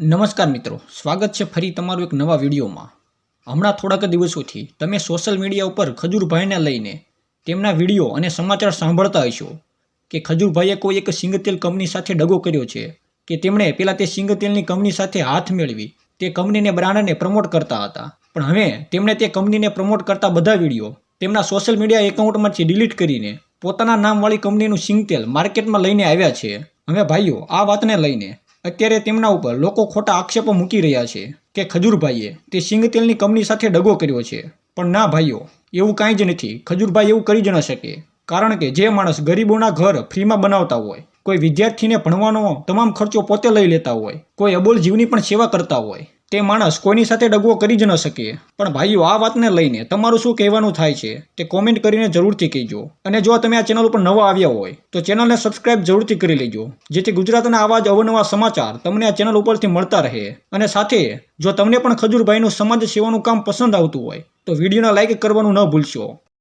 નમસ્કાર મિત્રો, સ્વાગત છે ફરી તમારું એક નવા વિડીયોમાં. હમણાં થોડાક દિવસોથી તમે સોશિયલ મીડિયા ઉપર ખજૂરભાઈને લઈને તેમના વીડિયો અને સમાચાર સાંભળતા હશો કે ખજૂરભાઈએ કોઈ એક સિંગતેલ કંપની સાથે ડગો કર્યો છે કે તેમણે પહેલાં તે સિંગતેલની કંપની સાથે હાથ મેળવી, તે કંપનીને બ્રાન્ડને પ્રમોટ કરતા હતા. પણ હવે તેમણે તે કંપનીને પ્રમોટ કરતા બધા વીડિયો તેમના સોશિયલ મીડિયા એકાઉન્ટમાંથી ડિલીટ કરીને પોતાના નામવાળી કંપનીનું સિંગતેલ માર્કેટમાં લઈને આવ્યા છે. હવે ભાઈઓ, આ વાતને લઈને અત્યારે તેમના ઉપર લોકો ખોટા આક્ષેપો મૂકી રહ્યા છે કે ખજૂરભાઈએ તે સિંગતેલની કંપની સાથે દગો કર્યો છે. પણ ના ભાઈઓ, એવું કાંઈ જ નથી. ખજૂરભાઈ એવું કરી જ ન શકે. કારણ કે જે માણસ ગરીબોના ઘર ફ્રીમાં બનાવતા હોય, કોઈ વિદ્યાર્થીને ભણવાનો તમામ ખર્ચો પોતે લઈ લેતા હોય, કોઈ અબોલ જીવની પણ સેવા કરતા હોય તે માણસ કોઈની સાથે ડગવો કરી જ ન શકે. પણ ભાઈઓ, આ વાતને લઈને તમારું શું કહેવાનું થાય છે તે કોમેન્ટ કરીને જરૂરથી કહેજો. અને જો તમે આ ચેનલ ઉપર નવા આવ્યા હોય, તો ચેનલને સબસ્ક્રાઇબ જરૂરથી કરી લેજો. જેથી ગુજરાતના આવા જ અવનવા સમાચાર તમને આ ચેનલ ઉપરથી મળતા રહે. અને સાથે, જો તમને પણ ખજૂરભાઈનું સમાજ સેવાનું કામ પસંદ આવતું હોય, તો વિડીયોને લાઇક કરવાનું ન ભૂલશો.